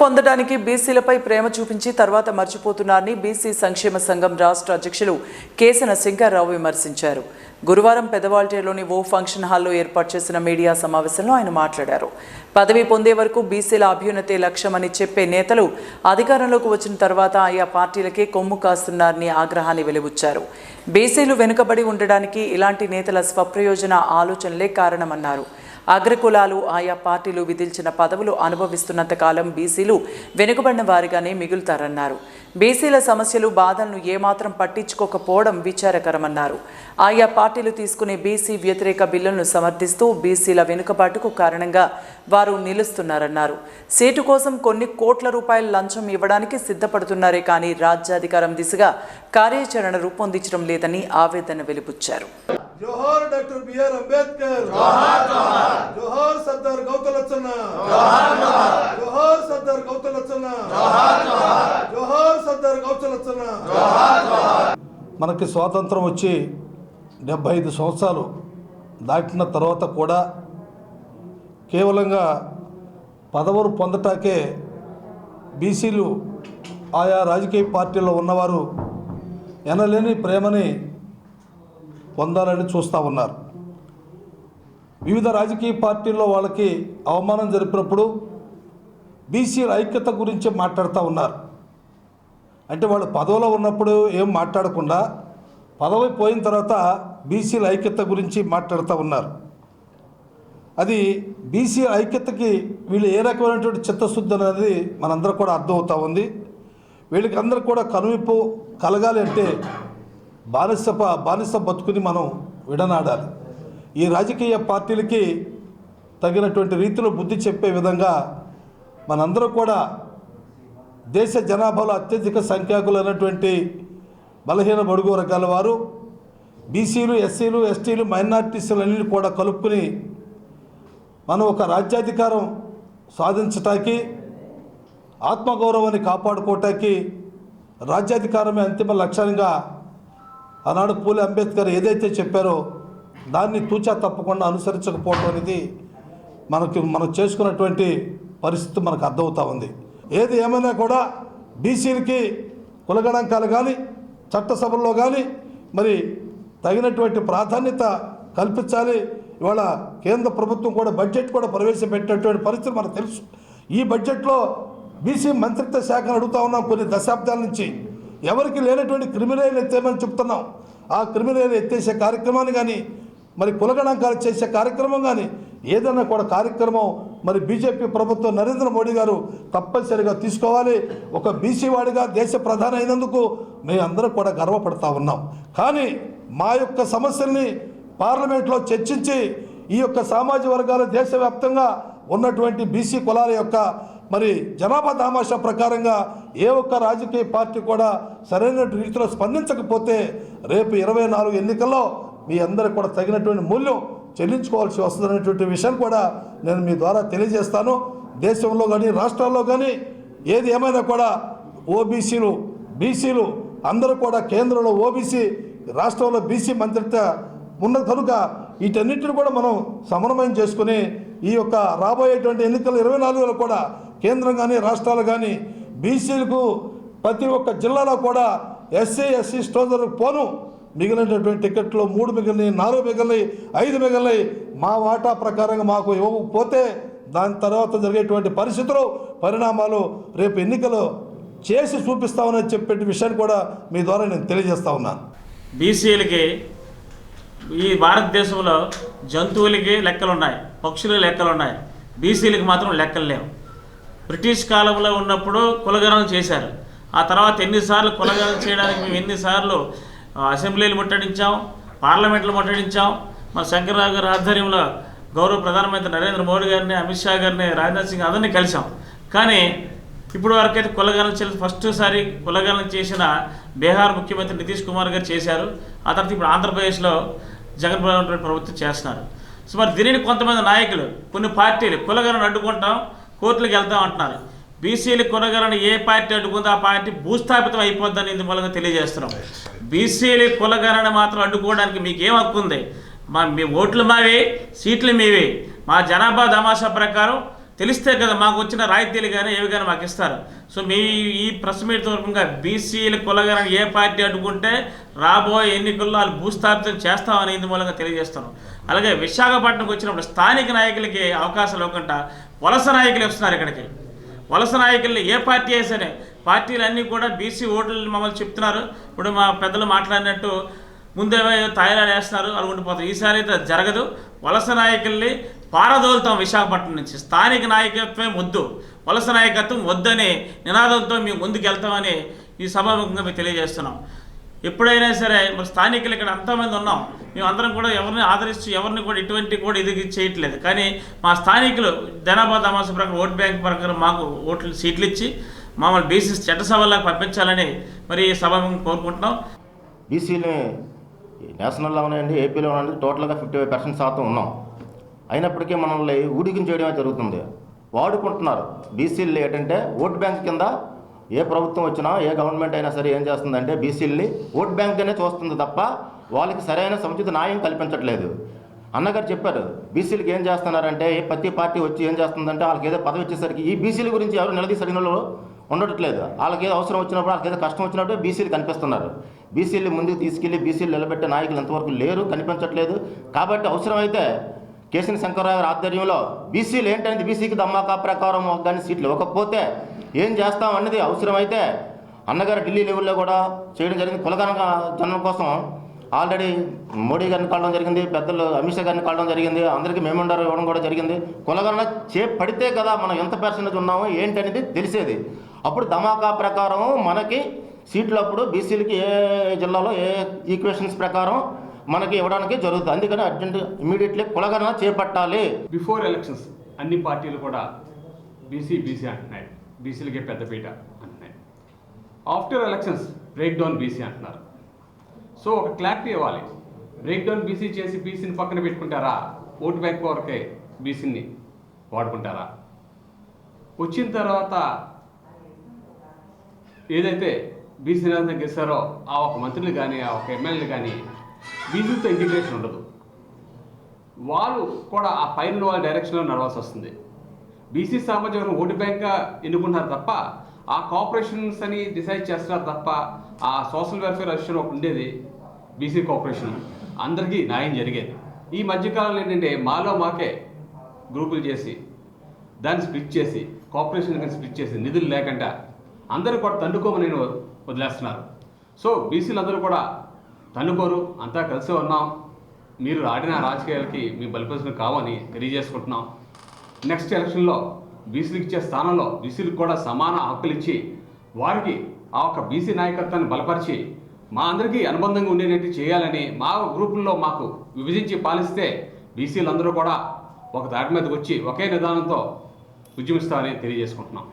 పొందడానికి బీసీలపై ప్రేమ చూపించి తర్వాత మర్చిపోతున్నారని బీసీ సంక్షేమ సంఘం రాష్ట్ర అధ్యక్షులు కేసన శంకర్రావు విమర్శించారు. గురువారం పెదవాల్టేలోని ఓ ఫంక్షన్ హాల్లో ఏర్పాటు చేసిన మీడియా సమావేశంలో ఆయన మాట్లాడారు. పదవి పొందే వరకు బీసీల అభ్యున్నతే లక్ష్యమని చెప్పే నేతలు అధికారంలోకి వచ్చిన తర్వాత ఆయా పార్టీలకే కొమ్ము కాస్తున్నారని ఆగ్రహాన్ని వెలిబుచ్చారు. బీసీలు వెనుకబడి ఉండడానికి ఇలాంటి నేతల స్వప్రయోజన ఆలోచనలే కారణమన్నారు. అగ్రకులాలు ఆయా పార్టీలు విధించిన పదవులు అనుభవిస్తున్నంత కాలం బీసీలు వెనుకబడిన వారిగానే మిగులుతారన్నారు. బీసీల సమస్యలు బాధలను ఏమాత్రం పట్టించుకోకపోవడం విచారకరమన్నారు. ఆయా పార్టీలు తీసుకునే బీసీ వ్యతిరేక బిల్లులను సమర్థిస్తూ బీసీల వెనుకబాటుకు కారణంగా వారు నిలుస్తున్నారన్నారు. సీటు కోసం కొన్ని కోట్ల రూపాయల లంచం ఇవ్వడానికి సిద్ధపడుతున్నారే కానీ రాజ్యాధికారం దిశగా కార్యాచరణ రూపొందించడం లేదని ఆవేదన వెలిబుచ్చారు. జోహార్ డాక్టర్ బిఆర్ అంబేద్కర్. జోహార్ సర్దార్ గౌతలచ్చన్న. జోహార్ సర్దార్ గౌతలచ్చన్న. జోహార్ సర్దార్ గౌతలచ్చన్న. మనకి స్వాతంత్రం వచ్చి డెబ్భై ఐదు సంవత్సరాలు దాటిన తర్వాత కూడా కేవలంగా పదవులు పొందటాకే బీసీలు ఆయా రాజకీయ పార్టీల్లో ఉన్నవారు ఎనలేని ప్రేమని పొందాలని చూస్తూ ఉన్నారు. వివిధ రాజకీయ పార్టీల్లో వాళ్ళకి అవమానం జరిపినప్పుడు బీసీల ఐక్యత గురించి మాట్లాడుతూ ఉన్నారు. అంటే వాళ్ళు పదవిలో ఉన్నప్పుడు ఏం మాట్లాడకుండా పదవి పోయిన తర్వాత బీసీల ఐక్యత గురించి మాట్లాడుతూ ఉన్నారు. అది బీసీ ఐక్యతకి వీళ్ళు ఏ రకమైనటువంటి చిత్తశుద్ధి అనేది మనందరూ కూడా అర్థమవుతూ ఉంది. వీళ్ళకి అందరూ కూడా కనువిప్పు కలగాలి అంటే బానిస బానిస బతుకుని మనం విడనాడాలి. ఈ రాజకీయ పార్టీలకి తగినటువంటి రీతిలో బుద్ధి చెప్పే విధంగా మనందరూ కూడా దేశ జనాభాలో అత్యధిక సంఖ్యాకులైనటువంటి బలహీన బడుగు వర్గాల వారు బీసీలు ఎస్సీలు ఎస్టీలు మైనార్టీసులన్నీ కూడా కలుపుకుని మనం ఒక రాజ్యాధికారం సాధించటానికి ఆత్మగౌరవాన్ని కాపాడుకోవటానికి రాజ్యాధికారమే అంతిమ లక్ష్యంగా ఆనాడు పూలే అంబేద్కర్ ఏదైతే చెప్పారో దాన్ని తూచా తప్పకుండా అనుసరించకపోవడం అనేది మనకి మనం చేసుకున్నటువంటి పరిస్థితి మనకు అర్థమవుతా ఉంది. ఏది ఏమైనా కూడా బీసీలకి కులగణాంకాలు కానీ చట్టసభల్లో కానీ మరి తగినటువంటి ప్రాధాన్యత కల్పించాలి. ఇవాళ కేంద్ర ప్రభుత్వం కూడా బడ్జెట్ కూడా ప్రవేశపెట్టినటువంటి పరిస్థితి మనకు తెలుసు. ఈ బడ్జెట్లో బీసీ మంత్రిత్వ శాఖను అడుగుతా ఉన్నాం కొన్ని దశాబ్దాల నుంచి. ఎవరికి లేనటువంటి క్రిమినల్ ఎత్తేమని చెప్తున్నాం. ఆ క్రిమినల్ ఎత్తేసే కార్యక్రమాన్ని కానీ మరి కులగణాంకాలు చేసే కార్యక్రమం కానీ ఏదైనా కూడా కార్యక్రమం మరి బీజేపీ ప్రభుత్వం నరేంద్ర మోడీ గారు తప్పనిసరిగా తీసుకోవాలి. ఒక బీసీ వాడిగా దేశ ప్రధాని అయినందుకు మేమందరం కూడా గర్వపడతా ఉన్నాం. కానీ మా యొక్క సమస్యల్ని పార్లమెంట్లో చర్చించి ఈ యొక్క సామాజిక వర్గాలు దేశవ్యాప్తంగా ఉన్నటువంటి బీసీ కులాల యొక్క మరి జనాభా దామాషా ప్రకారంగా ఏ ఒక్క రాజకీయ పార్టీ కూడా సరైన రీతిలో స్పందించకపోతే రేపు ఇరవై నాలుగు ఎన్నికల్లో మీ అందరికి కూడా తగినటువంటి మూల్యం చెల్లించుకోవాల్సి వస్తుందనేటువంటి విషయం కూడా నేను మీ ద్వారా తెలియజేస్తాను. దేశంలో కానీ రాష్ట్రాల్లో కానీ ఏది ఏమైనా కూడా ఓబీసీలు బీసీలు అందరూ కూడా కేంద్రంలో ఓబీసీ రాష్ట్రంలో బీసీ మంత్రిత్వ ఉన్న కనుక వీటన్నిటిని కూడా మనం సమన్వయం చేసుకుని ఈ యొక్క రాబోయేటువంటి ఎన్నికలు ఇరవై నాలుగులో కూడా కేంద్రం కానీ రాష్ట్రాలు కానీ బీసీలకు ప్రతి ఒక్క జిల్లాలో కూడా ఎస్సీ ఎస్సీ స్టోజర్లకు పోను. మిగిలినటువంటి టికెట్లు మూడు మిగిలినవి నాలుగు మిగిలినవి ఐదు మిగిలినవి మా వాటా ప్రకారంగా మాకు ఇవ్వకపోతే దాని తర్వాత జరిగేటువంటి పరిస్థితులు పరిణామాలు రేపు ఎన్నికలు చేసి చూపిస్తామని చెప్పే విషయాన్ని కూడా మీ ద్వారా నేను తెలియజేస్తా ఉన్నాను. బీసీలకి ఈ భారతదేశంలో జంతువులకి లెక్కలు ఉన్నాయి పక్షులకి లెక్కలు ఉన్నాయి బీసీలకి మాత్రం లెక్కలు లేవు. బ్రిటిష్ కాలంలో ఉన్నప్పుడు కులగరం చేశారు. ఆ తర్వాత ఎన్నిసార్లు కులగరం చేయడానికి మేము ఎన్నిసార్లు అసెంబ్లీలు ముట్టడించాం పార్లమెంట్లు ముట్టడించాం. మన శంకర్రావు గారి ఆధ్వర్యంలో గౌరవ ప్రధానమంత్రి నరేంద్ర మోడీ గారిని అమిత్ షా గారిని రాజ్నాథ్ సింగ్ అందరినీ కలిసాం కానీ ఇప్పుడు వరకైతే కులగణన చేసి ఫస్ట్ సారి కులగణన చేసిన బీహార్ ముఖ్యమంత్రి నితీష్ కుమార్ గారు చేశారు. ఆ తర్వాత ఇప్పుడు ఆంధ్రప్రదేశ్లో జగన్మోహన్ రెడ్డి ప్రభుత్వం చేస్తున్నారు. సో మరి దీనిని కొంతమంది నాయకులు కొన్ని పార్టీలు కులగణన అడ్డుకుంటాం. కోర్టులకు వెళ్తాం అంటున్నారు. బీసీల కులగణన ఏ పార్టీ అడ్డుకుందో ఆ పార్టీ భూస్థాపితం అయిపోద్దని ఇందు మూలంగా తెలియజేస్తున్నాం. బీసీలు కులగణన మాత్రం అడ్డుకోవడానికి మీకు ఏం హక్కు ఉంది మా మీ ఓట్లు మావే సీట్లు మీవే. మా జనాభా తమాషా ప్రకారం తెలిస్తే కదా మాకు వచ్చిన రాయితీలు కానీ ఏవి కానీ మాకు ఇస్తారు. సో మీ ఈ ప్రెస్ మీట్ తరఫుగా బీసీలు కులగరని ఏ పార్టీ అడ్డుకుంటే రాబోయే ఎన్నికల్లో వాళ్ళు భూస్థాపితం చేస్తామని ఇందు మూలంగా తెలియజేస్తున్నాం. అలాగే విశాఖపట్నంకి వచ్చినప్పుడు స్థానిక నాయకులకి అవకాశం ఇవ్వకుండా వలస నాయకులు వస్తున్నారు ఇక్కడికి. వలస నాయకుల్ని ఏ పార్టీ అయినా పార్టీలన్నీ కూడా బీసీ ఓట్లు మమ్మల్ని చెప్తున్నారు. ఇప్పుడు మా పెద్దలు మాట్లాడినట్టు ముందేమో తాయిలాడు వేస్తున్నారు అలా ఉండిపోతారు. ఈసారి అయితే జరగదు. వలస నాయకుల్ని పారదోలుతాం విశాఖపట్నం నుంచి. స్థానిక నాయకత్వం వద్దు వలస నాయకత్వం వద్దని నినాదంతో మేము ముందుకు వెళ్తామని ఈ సభాముఖంగా మేము తెలియజేస్తున్నాం. ఎప్పుడైనా సరే మరి స్థానికులు ఇక్కడ అంతమంది ఉన్నాం. మేము అందరం కూడా ఎవరిని ఆదరిస్తూ ఎవరిని కూడా ఇటువంటి కూడా ఇది చేయట్లేదు. కానీ మా స్థానికులు జనాభా తమాస ప్రకారం ఓట్ బ్యాంక్ ప్రకారం మాకు ఓట్లు సీట్లు ఇచ్చి మమ్మల్ని బీసీ చట్టసభలకు పంపించాలని మరి ఈ సభ కోరుకుంటున్నాం. బీసీని నేషనల్లో ఉన్నాయండి ఏపీలో ఉన్నాయండి టోటల్గా ఫిఫ్టీ ఫైవ్ పర్సెంట్ శాతం ఉన్నాం. అయినప్పటికీ మనల్ని ఊడికిని చేయడమే జరుగుతుంది. వాడుకుంటున్నారు. బీసీలు ఏంటంటే ఓట్ బ్యాంక్ కింద ఏ ప్రభుత్వం వచ్చినా ఏ గవర్నమెంట్ అయినా సరే ఏం చేస్తుందంటే బీసీలని ఓట్ బ్యాంక్గానే చూస్తుంది తప్ప వాళ్ళకి సరైన సముచిత న్యాయం కల్పించట్లేదు. అన్నగారు చెప్పారు బీసీలకు ఏం చేస్తున్నారంటే ఏ ప్రతి పార్టీ వచ్చి ఏం చేస్తుందంటే వాళ్ళకి ఏదో పదవి వచ్చేసరికి ఈ బీసీల గురించి ఎవరు నిలదీసి వాళ్ళు ఉండట్లేదు. వాళ్ళకి ఏదో అవసరం వచ్చినప్పుడు వాళ్ళకి ఏదో కష్టం వచ్చినప్పుడు బీసీలు కనిపిస్తున్నారు. బీసీలు ముందుకు తీసుకెళ్ళి బీసీలు నిలబెట్టే నాయకులు ఎంతవరకు లేరు కనిపించట్లేదు. కాబట్టి అవసరమైతే కేసీని శంకరరావు గారి ఆధ్వర్యంలో బీసీలు ఏంటనేది బీసీకి దమ్మాకా ప్రకారం కానీ సీట్లు. ఇవ్వకపోతే ఏం చేస్తాం అన్నది అవసరమైతే అన్నగారు ఢిల్లీ లెవెల్లో కూడా చేయడం జరిగింది. కులగన జనం కోసం ఆల్రెడీ మోడీ గారిని కావడం జరిగింది పెద్దలు అమిత్ షా గారిని కలవడం జరిగింది అందరికీ మెమండర్ ఇవ్వడం కూడా జరిగింది. కులగన చే పడితే కదా మనం ఎంత పర్సెంటేజ్ ఉన్నామో ఏంటనేది తెలిసేది. అప్పుడు ధమాకా ప్రకారం మనకి సీట్లు అప్పుడు బీసీలకి ఏ జిల్లాలో ఏ ఈక్వేషన్స్ ప్రకారం మనకి ఇవ్వడానికి జరుగుతుంది. అందుకని అర్జెంట్ ఇమీడియట్లీ కులగణన చేపట్టాలి. బిఫోర్ ఎలక్షన్స్ అన్ని పార్టీలు కూడా బీసీ బీసీ అంటున్నాయి. బీసీలకే పెద్దపీట అంటున్నాయి. After elections break down BC అంటున్నారు. సో ఒక క్లారిటీ ఇవ్వాలి. బ్రేక్ డౌన్ బీసీ చేసి బీసీని పక్కన పెట్టుకుంటారా? ఓటు బ్యాంక్ వరకే బీసీని వాడుకుంటారా? వచ్చిన తర్వాత ఏదైతే బీసీ నిబంధన గెలిచారో ఆ ఒక మంత్రులు కానీ ఆ ఒక ఎమ్మెల్యేలు కానీ వీళ్ళతో ఇంటిగ్రేషన్ ఉండదు. వాళ్ళు కూడా ఆ పైన వాళ్ళ డైరెక్షన్లో నడవాల్సి వస్తుంది. బీసీ సామాజిక వర్గం ఓటు బ్యాంక్గా ఎన్నుకుంటున్నారు తప్ప ఆ కార్పొరేషన్స్ అని డిసైడ్ చేస్తున్నారు తప్ప ఆ సోషల్ వెల్ఫేర్ అసిస్టెంట్ ఒకటి ఉండేది బీసీ కార్పొరేషన్ అందరికీ న్యాయం జరిగేది. ఈ మధ్యకాలంలో ఏంటంటే మాలో మాకే గ్రూపులు చేసి దాన్ని స్ప్లిట్ చేసి కార్పొరేషన్ కానీ స్ప్లిట్ చేసి నిధులు లేకుండా అందరూ కూడా తండుకోమని వదిలేస్తున్నారు. సో బీసీలు అందరూ కూడా తన్నుకోరు అంతా కలిసి ఉన్నాం. మీరు ఆడిన రాజకీయాలకి మీ బలిపరిచిన కావని తెలియజేసుకుంటున్నాం. నెక్స్ట్ ఎలక్షన్లో బీసీలకు ఇచ్చే స్థానంలో బీసీలకు కూడా సమాన హక్కులు ఇచ్చి వారికి ఆ ఒక బీసీ నాయకత్వాన్ని బలపరిచి మా అందరికీ అనుబంధంగా ఉండేటట్టు చేయాలని మా గ్రూపుల్లో మాకు విభజించి పాలిస్తే బీసీలందరూ కూడా ఒక దాటి మీదకి వచ్చి ఒకే నిదానంతో ఉద్యమిస్తామని తెలియజేసుకుంటున్నాం.